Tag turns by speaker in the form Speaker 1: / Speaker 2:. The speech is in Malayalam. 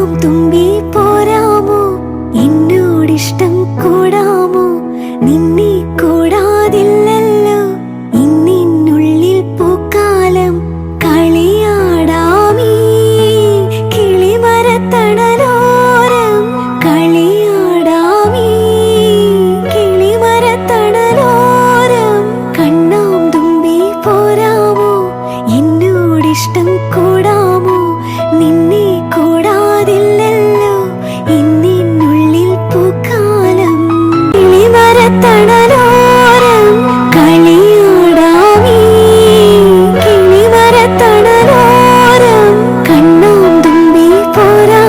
Speaker 1: കണ്ണാം തുമ്പി പോരാമോ? എന്നോടിഷ്ടം കൂടാമോ? നിന്നെ കൂടാതില്ലല്ലോ. ഇന്നിനുള്ളിൽ പൂക്കാലം കളിയാടാമീ. കിളിമരത്തണലോരം കളിയാടാമീ. കിളിമരത്തണലോരം കണ്ണാം തുമ്പി പോരാമോ? എന്നോടിഷ്ടം കൂടാമോ കിളിമരത്തണലോരം കണ്ണാം തുമ്പി പോരാ.